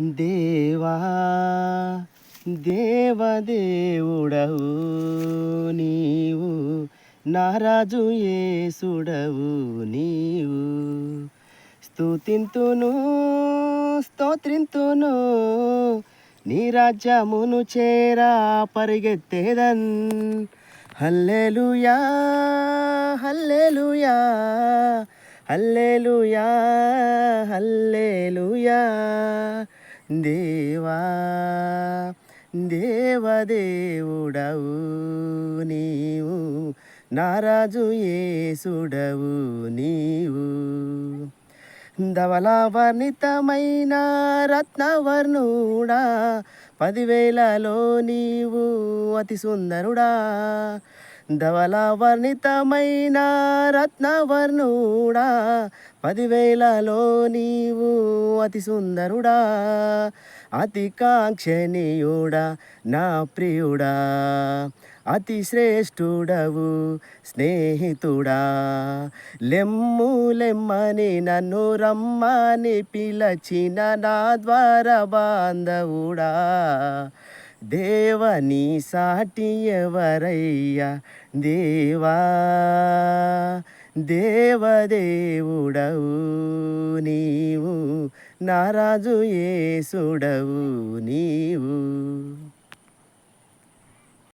దేవా దేవదేవుడవు నీవు నారాజు ఏసుడవు నీవు. స్తుతింతును స్తోత్రింతును నీ రాజ్యమును చేరా పరిగెత్తేదన్. Hallelujah hallelujah. Hallelujah hallelujah. దేవా దేవదేవుడవు నీవు నారాజు ఏసుడవు నీవు. ధవలావర్ణితమైన రత్నవర్ణుడా పదివేలలో నీవు అతి సుందరుడా. ధవలవర్ణితమైన రత్నవర్ణుడా పదివేలలో నీవు అతి సుందరుడా అతి కాంక్షణీయుడా నా ప్రియుడా అతి శ్రేష్ఠుడవు స్నేహితుడా. లెమ్ము లెమ్మని నన్ను రమ్మని పిలచిన నా ద్వార బాంధవుడా దేవ నీ సాటి ఎవరయ్యా దేవా దేవదేవుడవు నీవు నారాజు యేసుడవు నీవు.